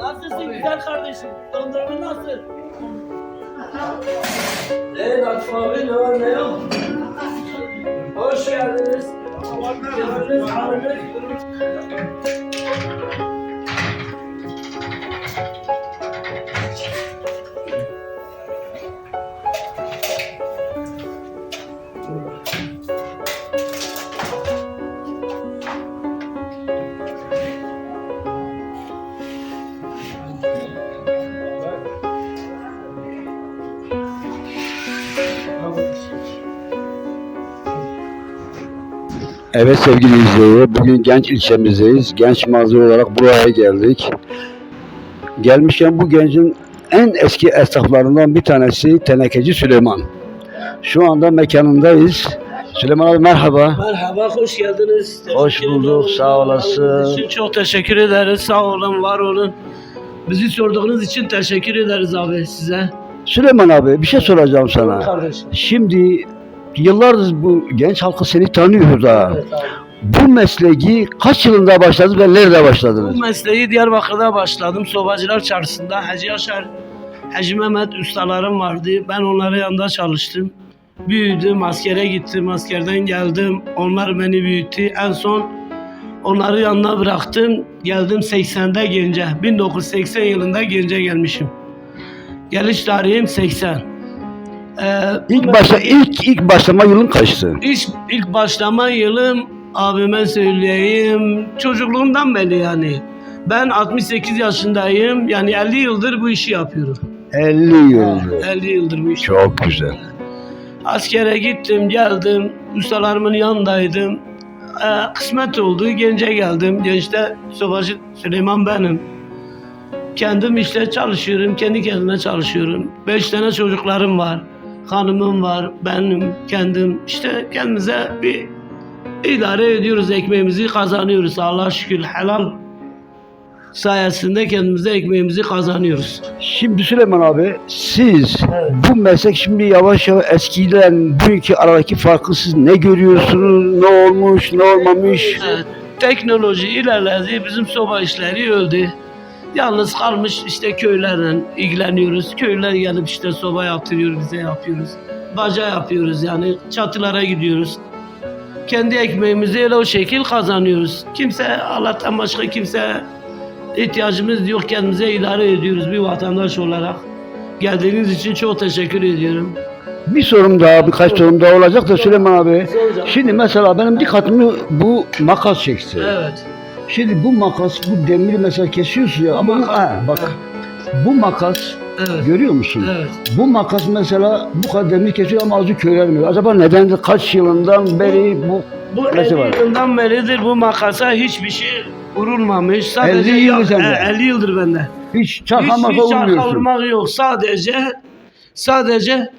Nasılsın güzel kardeşim? Dondurma nasıl? Evet Akif abi ne var ne yok? Hoş geldiniz. Geldiniz haliniz. Evet sevgili izleyiciler, bugün genç ilçemizdeyiz. Genç mazlum olarak buraya geldik. Gelmişken bu gencin en eski esnaflarından bir tanesi Tenekeci Süleyman. Şu anda mekanındayız. Süleyman abi merhaba. Merhaba, hoş geldiniz. Hoş bulduk, sağ olasın. İçin çok teşekkür ederiz. Sağ olun, var olun. Bizi sorduğunuz için teşekkür ederiz abi size. Süleyman abi bir şey soracağım sana. Kardeşim. Şimdi yıllardır bu genç halkı seni tanıyor da. Evet. Bu mesleği kaç yılında başladınız ve nerede başladınız? Bu mesleği Diyarbakır'da başladım. Sobacılar Çarşısı'nda Hacı Yaşar, Hacı Mehmet ustalarım vardı. Ben onların yanında çalıştım. Büyüdüm, askere gittim, askerden geldim. Onlar beni büyüttü. En son onları yanına bıraktım. Geldim 80'de Gence. 1980 yılında Gence gelmişim. Geliş tarihim 80. Ee, İlk başta ilk ilk başlama yılın kaçtı? İlk, ilk başlama yılım abime söyleyeyim çocukluğumdan beri yani. Ben 68 yaşındayım yani 50 yıldır bu işi yapıyorum. 50 yıl. 50 yıldır bu işi. Çok güzel. Askere gittim geldim ustalarımın yanındaydım. Ee, kısmet oldu gence geldim. Gençte sobacı Süleyman benim. Kendim işte çalışıyorum, kendi kendime çalışıyorum. Beş tane çocuklarım var. Hanımım var, benim, kendim. İşte kendimize bir idare ediyoruz, ekmeğimizi kazanıyoruz. Allah şükür helal sayesinde kendimize ekmeğimizi kazanıyoruz. Şimdi Süleyman abi siz Evet. bu meslek şimdi yavaş yavaş eskiyle bugünkü aradaki farkı siz ne görüyorsunuz? Ne olmuş, ne olmamış? Evet, teknoloji ilerledi, bizim soba işleri öldü. Yalnız kalmış işte köylerle ilgileniyoruz. Köyler gelip işte soba yaptırıyor, bize yapıyoruz. Baca yapıyoruz yani, çatılara gidiyoruz. Kendi ekmeğimizi öyle o şekil kazanıyoruz. Kimse, Allah'tan başka kimse ihtiyacımız yok. Kendimize idare ediyoruz bir vatandaş olarak. Geldiğiniz için çok teşekkür ediyorum. Bir sorum daha, birkaç sorum daha olacak da Süleyman abi. Soracağım. Şimdi mesela benim dikkatimi bu makas çekti. Evet. Şimdi bu makas, bu demiri mesela kesiyorsun ya. Ama makas- ha, bak bu makas Evet. görüyor musun? Evet. Bu makas mesela bu kadar demir kesiyor ama azıcık körelmiyor. Acaba nedendir? Kaç yılından beri bu Bu Nesi 50 var? yıldan beridir bu makasa hiçbir şey vurulmamış. Sadece 50 yıl sende. He, 50 yıldır bende. hiç çarka maka hiç vurmak yok. Sadece sadece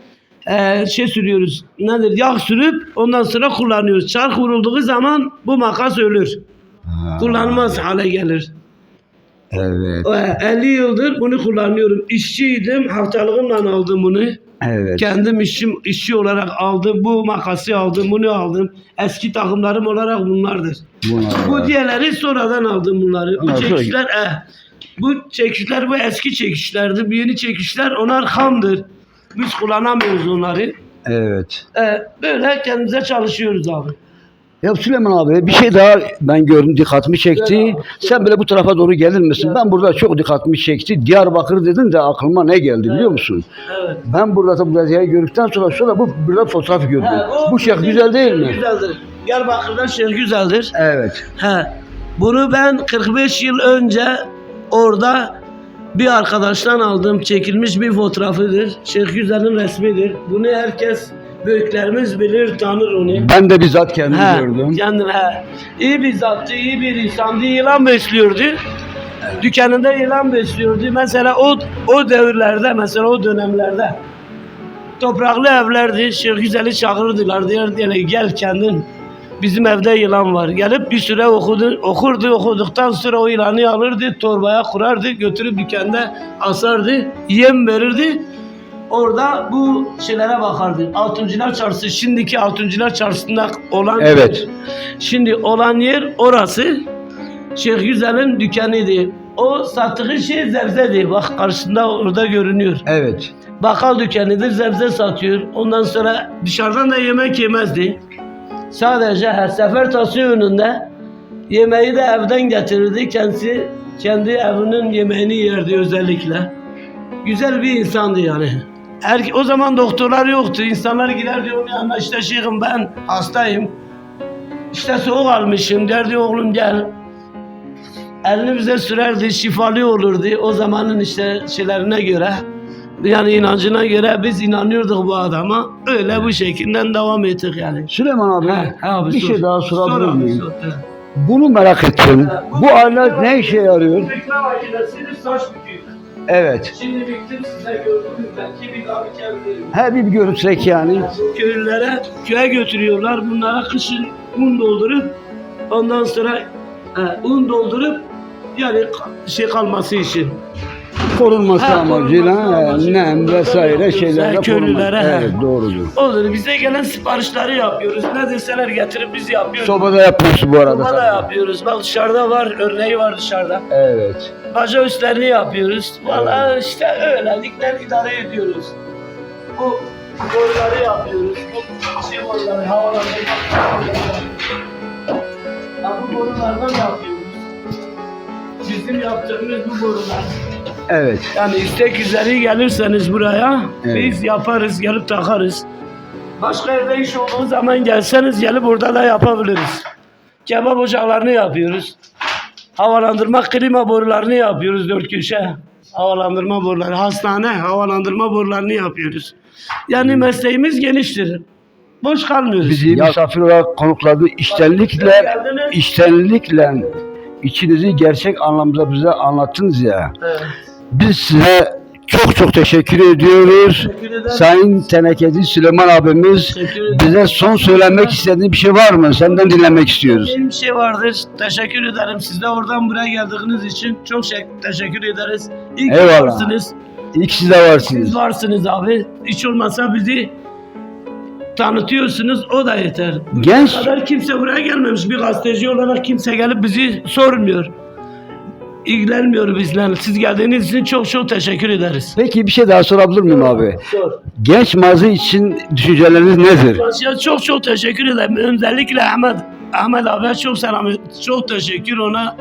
eee, şey sürüyoruz. Nedir? Yağ sürüp ondan sonra kullanıyoruz. Çark vurulduğu zaman bu makas ölür. Ha, Kullanılmaz hale gelir. Evet, Eee, 50 yıldır bunu kullanıyorum. İşçiydim. Haftalığımla aldım bunu. evet. Kendim işçi, işçi olarak aldım. Bu makası aldım. Bunu aldım. Eski takımlarım olarak bunlardır. Bunlar Bu diğerleri sonradan aldım bunları. Bu çekişler eh, bu çekişler bu eski çekişlerdi. Bu yeni çekişler onlar hamdır. Biz kullanamıyoruz onları. Evet. Eh, böyle kendimize çalışıyoruz abi. Ya Süleyman abi bir şey daha ben gördüm dikkatimi çekti. Sen böyle bu tarafa doğru gelir misin? Ben burada çok dikkatimi çekti. Diyarbakır dedin de aklıma ne geldi biliyor musun? Evet. Ben burada tabi Lazia'yı gördükten sonra sonra bu burada fotoğraf gördüm. O bu şey güzel değil mi? Güzeldir. Diyarbakır'dan şey güzeldir. Evet. He. Bunu ben 45 yıl önce orada bir arkadaştan aldım. Çekilmiş bir fotoğrafıdır. Şeyh Güzel'in resmidir. Bunu herkes büyüklerimiz bilir, tanır onu. Ben de bizzat kendim He, gördüm. Kendin he. İyi bir zattı, iyi bir insandı. Yılan besliyordu. Dükkanında yılan besliyordu. Mesela o o devirlerde, mesela o dönemlerde topraklı evlerdi. Şeyh Güzel'i çağırırdılar. Diyor gel kendin. Bizim evde yılan var. Gelip bir süre okudu, okurdu. Okuduktan sonra o yılanı alırdı, torbaya kurardı, götürüp dükkanda asardı, yem verirdi. Orada bu şeylere bakardı. Altıncılar Çarşısı, şimdiki Altıncılar Çarşısı'nda olan Evet. Şimdi olan yer orası. Şeyh Güzel'in dükkanıydı. O sattığı şey zebzedi. Bak karşısında orada görünüyor. Evet. Bakkal dükkanıdır, zebze satıyor. Ondan sonra dışarıdan da yemek yemezdi. Sadece her sefer tası önünde yemeği de evden getirirdi. Kendisi kendi evinin yemeğini yerdi özellikle. Güzel bir insandı yani. Her, o zaman doktorlar yoktu. İnsanlar giderdi onun yanına işte şeyhim ben hastayım. İşte soğuk almışım derdi oğlum gel. Elini bize sürerdi, şifalı olurdu. O zamanın işte şeylerine göre, yani inancına göre biz inanıyorduk bu adama. Öyle bu şekilde devam ettik yani. Süleyman abi, He, he abi, bir sor. şey daha sorabilir Sor abi, miyim? sor. Bunu merak ettim. Bu alet ne işe yarıyor? Bükme makinesini saç büküyor. Evet. Şimdi büktüm size gördünüz belki bir daha bükebilirim. Her bir görürsek yani. Köylülere köye götürüyorlar. Bunlara kışın un doldurup ondan sonra he, un doldurup yani şey kalması için. Korunması Ha, amacıyla amacıyla. nem vesaire Yapıyoruz. şeylerle korunmak. he. Evet doğrudur. Olur. Bize gelen siparişleri yapıyoruz. Ne deseler getirip biz yapıyoruz. Sobada yapıyorsun bu arada. Soba da tabii. yapıyoruz. Bak dışarıda var. Örneği var dışarıda. Evet. Baca üstlerini yapıyoruz. Valla işte öylelikle idare ediyoruz. Bu boruları yapıyoruz. Bu şey boruları, havalandırma. Ya bu borulardan yapıyoruz. Bizim yaptığımız bu borular. Evet. Yani istek üzeri gelirseniz buraya Evet. biz yaparız, gelip takarız. Başka yerde iş olduğu zaman gelseniz gelip orada da yapabiliriz. Kebap ocaklarını yapıyoruz. Havalandırma klima borularını yapıyoruz dört köşe. Havalandırma boruları, hastane havalandırma borularını yapıyoruz. Yani mesleğimiz geniştir. Boş kalmıyoruz. Bizi misafir olarak konuklardı. İştenlikle, iştenlikle içinizi gerçek anlamda bize anlattınız ya. Evet. Biz size çok çok teşekkür ediyoruz. Teşekkür. Sayın Tenekeci Süleyman abimiz bize son söylemek istediği bir şey var mı? Senden dinlemek istiyoruz. Benim bir şey vardır. Teşekkür ederim. Siz de oradan buraya geldiğiniz için çok şey- teşekkür ederiz. İyi ki Eyvallah. varsınız. İyi ki siz de varsınız. Siz varsınız abi. Hiç olmazsa bizi tanıtıyorsunuz o da yeter. Bu Genç- kadar kimse buraya gelmemiş. Bir gazeteci olarak kimse gelip bizi sormuyor. İlgilenmiyor bizlerle. Siz geldiğiniz için çok çok teşekkür ederiz. Peki bir şey daha sorabilir miyim abi? Sor. Genç mazi için düşünceleriniz nedir? Ya çok çok teşekkür ederim. Özellikle Ahmet Ahmet abiye çok selam çok teşekkür ona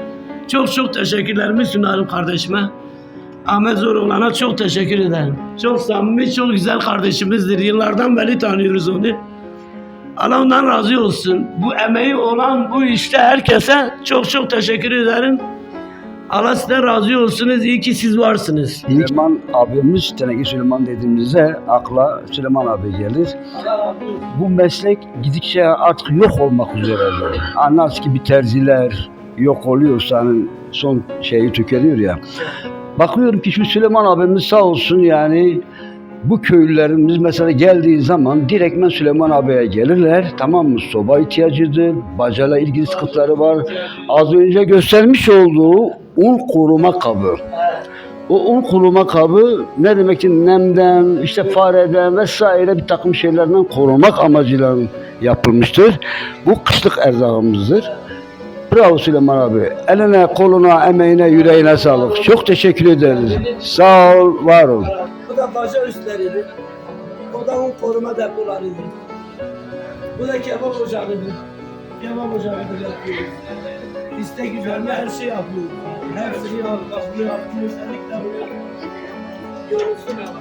çok çok teşekkürlerimi sunarım kardeşime. Ahmet Zoroğlan'a çok teşekkür ederim. Çok samimi, çok güzel kardeşimizdir. Yıllardan beri tanıyoruz onu. Allah ondan razı olsun. Bu emeği olan bu işte herkese çok çok teşekkür ederim. Allah sizden razı olsunuz. İyi ki siz varsınız. Süleyman abimiz, Teneke Süleyman dediğimizde akla Süleyman abi gelir. Bu meslek gidikçe artık yok olmak üzere. Ki bir terziler yok oluyorsa hani son şeyi tükeniyor ya. Bakıyorum ki şu Süleyman abimiz sağ olsun yani bu köylülerimiz mesela geldiği zaman direktmen Süleyman abiye gelirler. Tamam mı? Soba ihtiyacıdır, bacayla ilgili sıkıntıları var. Az önce göstermiş olduğu un koruma kabı. O un kuruma kabı ne demek ki nemden, işte fareden vesaire bir takım şeylerden korumak amacıyla yapılmıştır. Bu kışlık erzağımızdır. Bravo Süleyman abi. Eline, koluna, emeğine, yüreğine sağlık. Çok teşekkür ederiz. Sağ ol, var ol. Bu da baca üstleriydi. O da un koruma depolarıydı. Bu da kebap ocağıdır. Kebap ocağıdır istek üzerine her şey yapıyor. Hepsini yapıyor, yapıyor, özellikle yapıyor. Yorulsun ama.